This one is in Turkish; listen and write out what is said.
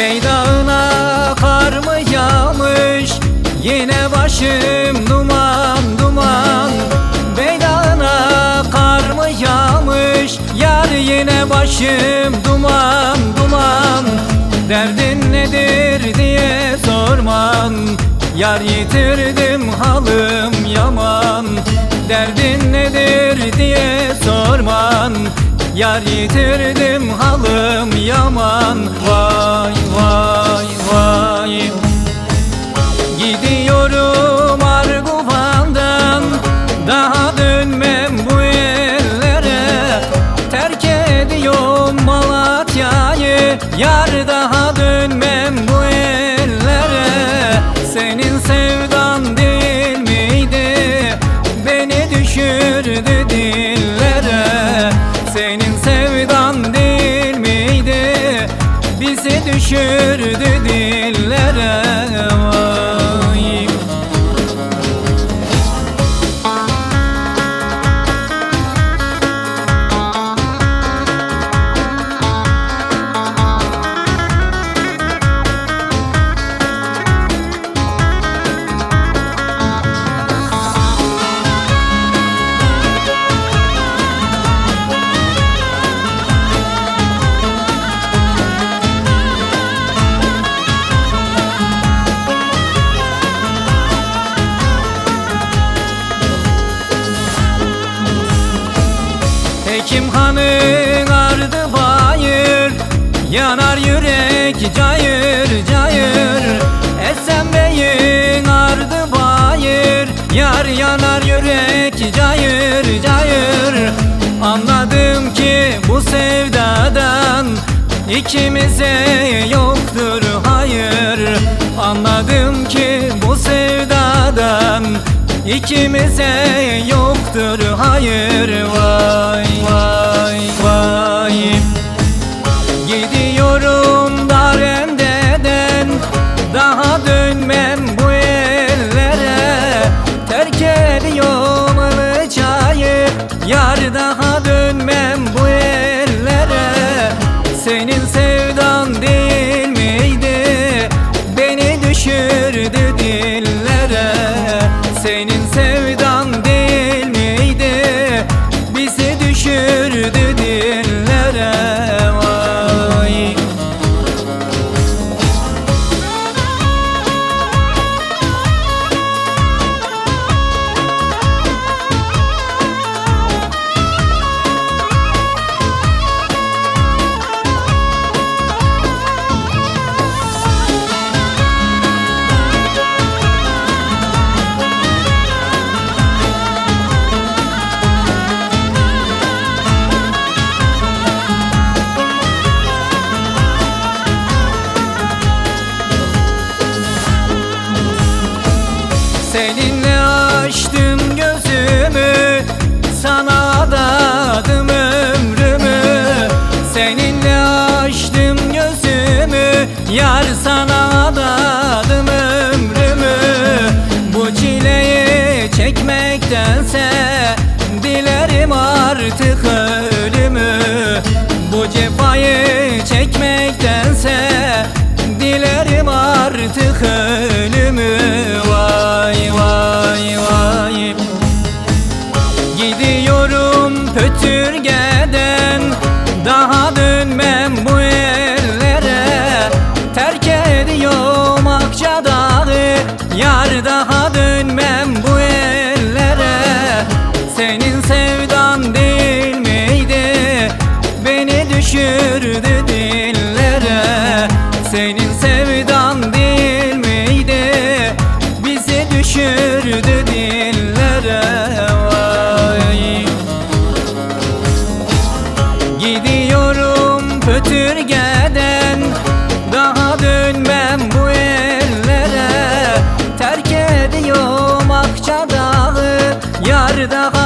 Bey dağına kar mı yağmış? Yine başım duman duman. Bey dağına kar mı yağmış? Yar yine başım duman duman. Derdin nedir diye sorman. Yar yitirdim halım yaman. Derdin nedir diye sorman. Yar yitirdim halım yaman. Vay vay vay. Gidiyorum Arguvan'dan Daha dönmem bu ellere. Terk ediyorum Malatya'yı. Yar daha dönmem bu ellere. Senin sevdan değil miydi? Beni düşürdü dillere düşürdü dillere Hekimhanın ardı bayır Yanar yürek cayır cayır. Esen beyin ardı bayır Yar yanar yürek cayır cayır. Anladım ki bu sevdadan ikimize yoktur hayır. Anladım ki bu sevdadan ikimize yoktur hayır. Vay vay Terk ediyorum Ilıca'yı Yar daha dönmem bu ellere. Senin sevdan değil miydi? Beni düşürdü Seninle açtım gözümü Sana adadım ömrümü. Seninle açtım gözümü Yar sana adadım ömrümü. Bu çileyi çekmektense Dilerim artık ölümü. Bu cefayı çekmektense Dilerim artık ölümü Yar daha dönmem bu ellere. Senin sevdan değil miydi? Beni düşürdü dillere. Senin sevdan Yar